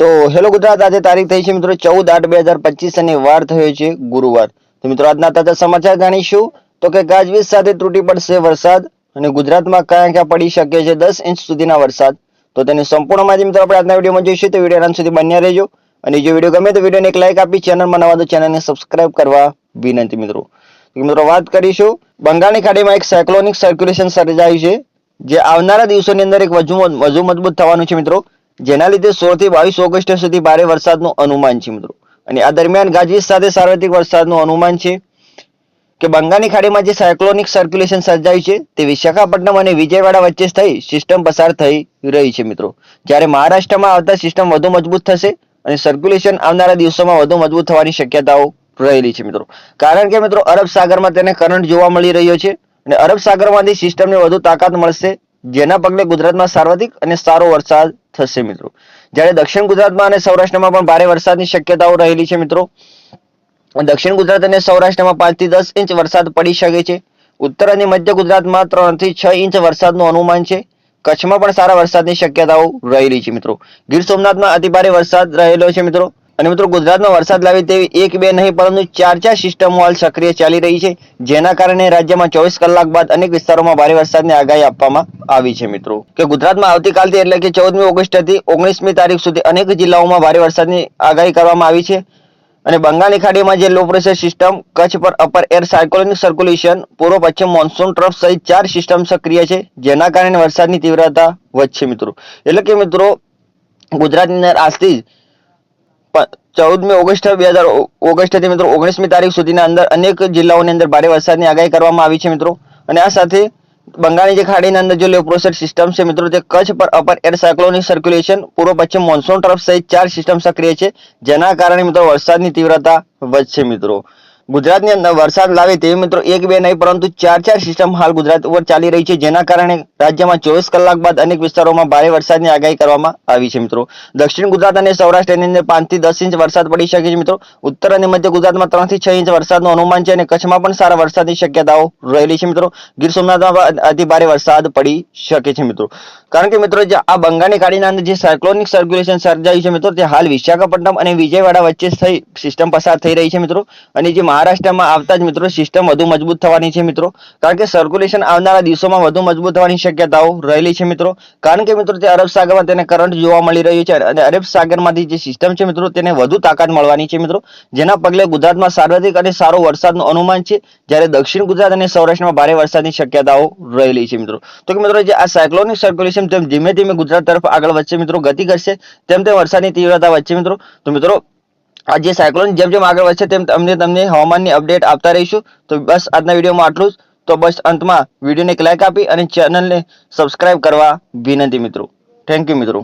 તો હેલો ગુજરાત, આજે તારીખ થઈ છે મિત્રો ચૌદ આઠ બે હજાર પચીસ અને વાર થયો છે ગુરુવાર. તો મિત્રો આજના તાજા સમાચાર જાણીશું. તો કે ગાજવીજ સાથે તૂટી પડશે વરસાદ અને ગુજરાતમાં ક્યાં ક્યાં પડી શકે છે દસ ઇંચ સુધીના વરસાદ. તો તેની સંપૂર્ણ માહિતી મિત્રો આપણે આજના વિડીયોમાં જોઈશું. તો વીડિયો સુધી બન્યા રહેજો. અને જો વીડિયો ગમે તો વિડીયોને એક લાઈક આપી ચેનલમાં નવા તો ચેનલને સબસ્ક્રાઇબ કરવા વિનંતી મિત્રો. મિત્રો વાત કરીશું. બંગાળની ખાડીમાં એક સાયક્લોનિક સર્ક્યુલેશન સર્જાયું છે. જે આવનારા દિવસોની અંદર એક વધુ વધુ મજબૂત થવાનું છે મિત્રો. જેના લીધે સોળથી બાવીસ ઓગસ્ટ સુધી ભારે વરસાદનું અનુમાન છે મિત્રો. અને આ દરમિયાન ગાજવીજ સાથે સાર્વત્રિક વરસાદનું અનુમાન છે કે બંગાળની ખાડીમાં જે સાયક્લોનિક સર્ક્યુલેશન સર્જાયું છે તે વિશાખાપટ્ટનમ અને વિજયવાડા વચ્ચે થઈ સિસ્ટમ પસાર થઈ રહી છે મિત્રો. જ્યારે મહારાષ્ટ્રમાં આવતા સિસ્ટમ વધુ મજબૂત થશે અને સર્ક્યુલેશન આવનારા દિવસોમાં વધુ મજબૂત થવાની શક્યતાઓ રહેલી છે મિત્રો. કારણ કે મિત્રો અરબ સાગરમાં તેને કરંટ જોવા મળી રહ્યો છે અને અરબ સાગરમાંથી સિસ્ટમને વધુ તાકાત મળશે જેના પગલે ગુજરાતમાં સાર્વત્રિક અને સારો વરસાદ થશે મિત્રો. જ્યારે દક્ષિણ ગુજરાતમાં અને સૌરાષ્ટ્રમાં પણ ભારે વરસાદની શક્યતાઓ રહેલી છે મિત્રો. દક્ષિણ ગુજરાત અને સૌરાષ્ટ્રમાં પાંચથી દસ ઇંચ વરસાદ પડી શકે છે. ઉત્તર અને મધ્ય ગુજરાતમાં ત્રણથી છ ઇંચ વરસાદનું અનુમાન છે. કચ્છમાં પણ સારા વરસાદની શક્યતાઓ રહેલી છે મિત્રો. ગીર સોમનાથમાં અતિભારે વરસાદ રહેલો છે મિત્રો. અને મિત્રો ગુજરાતમાં વરસાદ લાવે તેવી એક બે નહીં, પરંતુ ચાર ચાર સિસ્ટમો હાલ સક્રિય ચાલી રહી છે, જેના કારણે રાજ્યમાં ચોવીસ કલાક બાદ અનેક વિસ્તારોમાં ભારે વરસાદની આગાહી આપવામાં આવી છે, મિત્રો. કે ગુજરાતમાં આવતીકાલથી એટલે કે ચૌદમી ઓગસ્ટથી ઓગણીસમી તારીખ સુધી અનેક જિલ્લાઓમાં ભારે વરસાદની આગાહી કરવામાં આવી છે. અને બંગાળની ખાડીમાં જે લો પ્રેશર સિસ્ટમ કચ્છ પર અપર એર સાયકોલોનિક સર્ક્યુલેશન પૂર્વ પશ્ચિમ મોન્સૂન ટ્રફ સહિત ચાર સિસ્ટમ સક્રિય છે, જેના કારણે વરસાદની તીવ્રતા વધશે, મિત્રો. એટલે કે મિત્રો, ગુજરાતની અંદર આજથી જ ચૌદમી ઓગસ્ટ, બે હજાર ઓગસ્ટથી મિત્રો ઓગણીસમી તારીખ સુધીના અંદર અનેક જિલ્લાઓની અંદર ભારે વરસાદની આગાહી કરવામાં આવી છે મિત્રો. અને આ સાથે બંગાળની જે ખાડીની અંદર જે લો પ્રેશર સિસ્ટમ છે મિત્રો તે કચ્છ પર અપર એર સાયક્લોનિક સર્ક્યુલેશન, પૂર્વ પશ્ચિમ મોન્સૂન તરફ સહિત ચાર સિસ્ટમ સક્રિય છે, જેના કારણે મિત્રો વરસાદની તીવ્રતા વધશે મિત્રો. ગુજરાતની અંદર વરસાદ લાવે તેવી મિત્રો એક બે નહીં, પરંતુ ચાર ચાર સિસ્ટમ હાલ ગુજરાત ઉપર ચાલી રહી છે, જેના કારણે રાજ્યમાં ચોવીસ કલાક બાદ અનેક વિસ્તારોમાં ભારે વરસાદની આગાહી કરવામાં આવી છે, મિત્રો. દક્ષિણ ગુજરાત અને સૌરાષ્ટ્રની અંદર પાંચથી દસ ઇંચ વરસાદ પડી શકે છે, મિત્રો. ઉત્તર અને મધ્ય ગુજરાતમાં ત્રણથી છ ઇંચ વરસાદનું અનુમાન છે અને કચ્છમાં પણ સારા વરસાદની શક્યતાઓ રહેલી છે, મિત્રો. ગીર સોમનાથમાં અતિ ભારે વરસાદ પડી શકે છે, મિત્રો. કારણ કે, મિત્રો, જે આ બંગાળની ખાડીના અંદર જે સાયક્લોનિક સર્ક્યુલેશન સર્જાયું છે, મિત્રો, તે હાલ વિશાખાપટ્ટનમ અને વિજયવાડા વચ્ચે થઈ સિસ્ટમ પસાર થઈ રહી છે, મિત્રો. અને જે મહારાષ્ટ્રમાં આવતા જ મિત્રો સિસ્ટમ વધુ મજબૂત થવાની છે મિત્રો. કારણ કે સર્ક્યુલેશન આવનારા દિવસોમાં વધુ મજબૂત થવાની શક્યતાઓ રહેલી છે મિત્રો. કારણ કે મિત્રો તે અરબ સાગરમાં તેને કરંટ જોવા મળી રહ્યું છે અને અરબ સાગરમાંથી જે સિસ્ટમ છે મિત્રો તેને વધુ તાકાત મળવાની છે મિત્રો. જેના પગલે ગુજરાતમાં સાર્વત્રિક અને સારો વરસાદનું અનુમાન છે. જ્યારે દક્ષિણ ગુજરાત અને સૌરાષ્ટ્રમાં ભારે વરસાદની શક્યતાઓ રહેલી છે મિત્રો. તો કે મિત્રો જે આ સાયક્લોનિક સર્ક્યુલેશન તેમ ધીમે ધીમે ગુજરાત તરફ આગળ વધશે મિત્રો, ગતિ કરશે તેમ તેમ વરસાદની તીવ્રતા વધશે મિત્રો. તો મિત્રો આ જે સાયક્લોન જેમ જેમ આગળ વધશે તેમ અમને તમને હવામાનની અપડેટ આપતા રહીશું. તો બસ આજના વિડીયોમાં આટલું જ. તો બસ અંતમાં વિડીયોને એક લાઇક આપી અને ચેનલને સબસ્ક્રાઇબ કરવા વિનંતી મિત્રો. થેન્ક યુ મિત્રો.